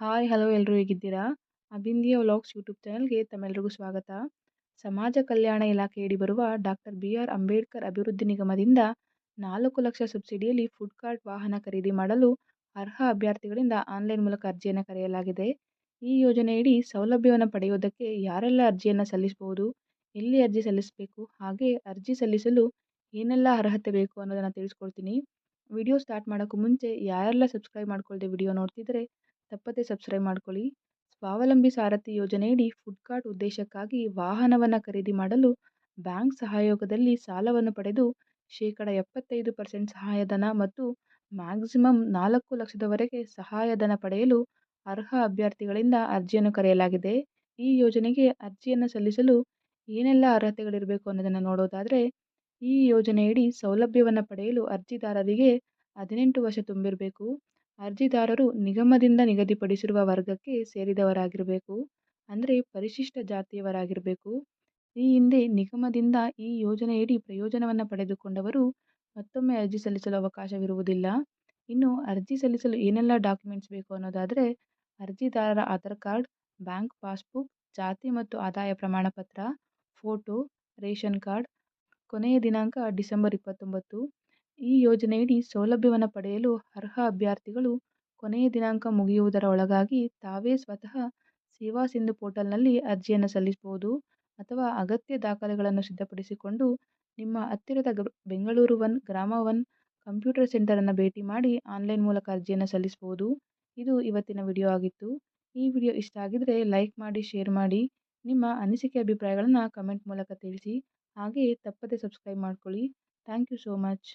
Hi, hello ಎಲ್ಲರೂ ಹೇಗಿದ್ದೀರಾ? ಅಬಿಂದಿಯ vlogs YouTube ಚಾನಲ್ಗೆ ತಮ್ಮೆಲ್ಲರಿಗೂ ಸ್ವಾಗತ. ಸಮಾಜ ಕಲ್ಯಾಣ ಇಲಾಖೆಯಡಿ ಬರುವ ಡಾಕ್ಟರ್ ಬಿ ಆರ್ ಅಂಬೇಡ್ಕರ್ ಅಭಿವೃದ್ಧಿ ನಿಗಮದಿಂದ ನಾಲ್ಕು ಲಕ್ಷ ಸಬ್ಸಿಡಿಯಲ್ಲಿ ಫುಡ್ ಕಾರ್ಟ್ ವಾಹನ ಖರೀದಿ ಮಾಡಲು ಅರ್ಹ ಅಭ್ಯರ್ಥಿಗಳಿಂದ ಆನ್ಲೈನ್ ಮೂಲಕ ಅರ್ಜಿಯನ್ನು ಕರೆಯಲಾಗಿದೆ. ಈ ಯೋಜನೆಯಡಿ ಸೌಲಭ್ಯವನ್ನು ಪಡೆಯುವುದಕ್ಕೆ ಯಾರೆಲ್ಲ ಅರ್ಜಿಯನ್ನು ಸಲ್ಲಿಸಬಹುದು, ಎಲ್ಲಿ ಅರ್ಜಿ ಸಲ್ಲಿಸಬೇಕು, ಹಾಗೆ ಅರ್ಜಿ ಸಲ್ಲಿಸಲು ಏನೆಲ್ಲ ಅರ್ಹತೆ ಬೇಕು ಅನ್ನೋದನ್ನು ತಿಳಿಸ್ಕೊಡ್ತೀನಿ. ವಿಡಿಯೋ ಸ್ಟಾರ್ಟ್ ಮಾಡೋಕ್ಕೂ ಮುಂಚೆ ಯಾರೆಲ್ಲ ಸಬ್ಸ್ಕ್ರೈಬ್ ಮಾಡ್ಕೊಳ್ಳದೆ ವಿಡಿಯೋ ನೋಡ್ತಿದ್ರೆ ತಪ್ಪದೇ ಸಬ್ಸ್ಕ್ರೈಬ್ ಮಾಡ್ಕೊಳ್ಳಿ. ಸ್ವಾವಲಂಬಿ ಸಾರಥಿ ಯೋಜನೆಯಡಿ ಫುಡ್ ಕಾರ್ಟ್ ಉದ್ದೇಶಕ್ಕಾಗಿ ವಾಹನವನ್ನು ಖರೀದಿ ಮಾಡಲು ಬ್ಯಾಂಕ್ ಸಹಯೋಗದಲ್ಲಿ ಸಾಲವನ್ನು ಪಡೆದು ಶೇಕಡ ಎಪ್ಪತ್ತೈದು ಪರ್ಸೆಂಟ್ ಸಹಾಯಧನ ಮತ್ತು ಮ್ಯಾಕ್ಸಿಮಮ್ ನಾಲ್ಕು ಲಕ್ಷದವರೆಗೆ ಸಹಾಯಧನ ಪಡೆಯಲು ಅರ್ಹ ಅಭ್ಯರ್ಥಿಗಳಿಂದ ಅರ್ಜಿಯನ್ನು ಕರೆಯಲಾಗಿದೆ. ಈ ಯೋಜನೆಗೆ ಅರ್ಜಿಯನ್ನು ಸಲ್ಲಿಸಲು ಏನೆಲ್ಲ ಅರ್ಹತೆಗಳಿರಬೇಕು ಅನ್ನೋದನ್ನು ನೋಡೋದಾದರೆ, ಈ ಯೋಜನೆಯಡಿ ಸೌಲಭ್ಯವನ್ನು ಪಡೆಯಲು ಅರ್ಜಿದಾರರಿಗೆ ಹದಿನೆಂಟು ವರ್ಷ ತುಂಬಿರಬೇಕು. ಅರ್ಜಿದಾರರು ನಿಗಮದಿಂದ ನಿಗದಿಪಡಿಸಿರುವ ವರ್ಗಕ್ಕೆ ಸೇರಿದವರಾಗಿರಬೇಕು, ಅಂದರೆ ಪರಿಶಿಷ್ಟ ಜಾತಿಯವರಾಗಿರಬೇಕು. ಈ ಹಿಂದೆ ನಿಗಮದಿಂದ ಈ ಯೋಜನೆಯಡಿ ಪ್ರಯೋಜನವನ್ನು ಪಡೆದುಕೊಂಡವರು ಮತ್ತೊಮ್ಮೆ ಅರ್ಜಿ ಸಲ್ಲಿಸಲು ಅವಕಾಶವಿರುವುದಿಲ್ಲ. ಇನ್ನು ಅರ್ಜಿ ಸಲ್ಲಿಸಲು ಏನೆಲ್ಲ ಡಾಕ್ಯುಮೆಂಟ್ಸ್ ಬೇಕು ಅನ್ನೋದಾದರೆ, ಅರ್ಜಿದಾರರ ಆಧಾರ್ ಕಾರ್ಡ್, ಬ್ಯಾಂಕ್ ಪಾಸ್ಬುಕ್, ಜಾತಿ ಮತ್ತು ಆದಾಯ ಪ್ರಮಾಣ ಪತ್ರ ಫೋಟೋ, ರೇಷನ್ ಕಾರ್ಡ್. ಕೊನೆಯ ದಿನಾಂಕ ಡಿಸೆಂಬರ್ ಇಪ್ಪತ್ತೊಂಬತ್ತು. ಈ ಯೋಜನೆಯಡಿ ಸೌಲಭ್ಯವನ್ನು ಪಡೆಯಲು ಅರ್ಹ ಅಭ್ಯರ್ಥಿಗಳು ಕೊನೆಯ ದಿನಾಂಕ ಮುಗಿಯುವುದರ ಒಳಗಾಗಿ ತಾವೇ ಸ್ವತಃ ಸೇವಾ ಸಿಂಧು ಪೋರ್ಟಲ್ನಲ್ಲಿ ಅರ್ಜಿಯನ್ನು ಸಲ್ಲಿಸಬಹುದು ಅಥವಾ ಅಗತ್ಯ ದಾಖಲೆಗಳನ್ನು ಸಿದ್ಧಪಡಿಸಿಕೊಂಡು ನಿಮ್ಮ ಹತ್ತಿರದ Bengaluru one, Grama one computer ಸೆಂಟರನ್ನು ಭೇಟಿ ಮಾಡಿ ಆನ್ಲೈನ್ ಮೂಲಕ ಅರ್ಜಿಯನ್ನು ಸಲ್ಲಿಸಬಹುದು. ಇದು ಇವತ್ತಿನ ವಿಡಿಯೋ ಆಗಿತ್ತು. ಈ ವಿಡಿಯೋ ಇಷ್ಟ ಆಗಿದ್ದರೆ ಲೈಕ್ ಮಾಡಿ, ಶೇರ್ ಮಾಡಿ, ನಿಮ್ಮ ಅನಿಸಿಕೆ ಅಭಿಪ್ರಾಯಗಳನ್ನು ಕಮೆಂಟ್ ಮೂಲಕ ತಿಳಿಸಿ, ಹಾಗೆಯೇ ತಪ್ಪದೇ ಸಬ್ಸ್ಕ್ರೈಬ್ ಮಾಡ್ಕೊಳ್ಳಿ. Thank you so much.